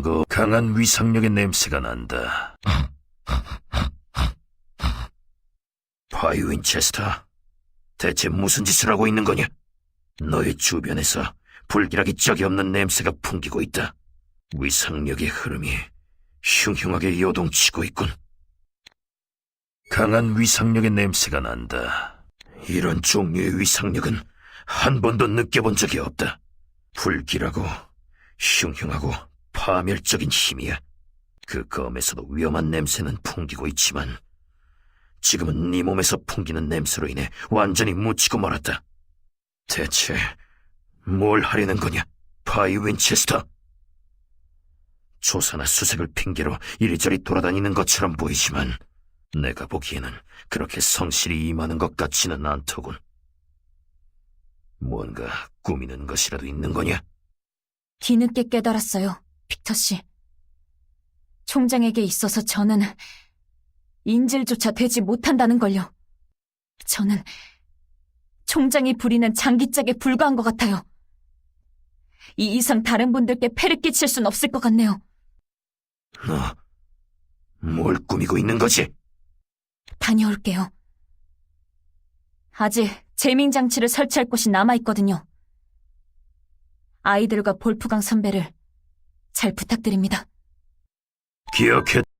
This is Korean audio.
이상한 거 강한 위상력의 냄새가 난다. 파이 윈체스터, 대체 무슨 짓을 하고 있는 거냐? 너의 주변에서 불길하기 짝이 없는 냄새가 풍기고 있다. 위상력의 흐름이 흉흉하게 요동치고 있군. 강한 위상력의 냄새가 난다. 이런 종류의 위상력은 한 번도 느껴본 적이 없다. 불길하고 흉흉하고 파멸적인 힘이야. 그 검에서도 위험한 냄새는 풍기고 있지만 지금은 네 몸에서 풍기는 냄새로 인해 완전히 묻히고 말았다. 대체 뭘 하려는 거냐, 파이 윈체스터? 조사나 수색을 핑계로 이리저리 돌아다니는 것처럼 보이지만 내가 보기에는 그렇게 성실히 임하는 것 같지는 않더군. 뭔가 꾸미는 것이라도 있는 거냐? 뒤늦게 깨달았어요, 빅터 씨. 총장에게 있어서 저는 인질조차 되지 못한다는 걸요. 저는 총장이 부리는 장기짝에 불과한 것 같아요. 이 이상 다른 분들께 패를 끼칠 순 없을 것 같네요. 너, 뭘 꾸미고 있는 거지? 다녀올게요. 아직 재밍 장치를 설치할 곳이 남아있거든요. 아이들과 볼프강 선배를 잘 부탁드립니다. 기억해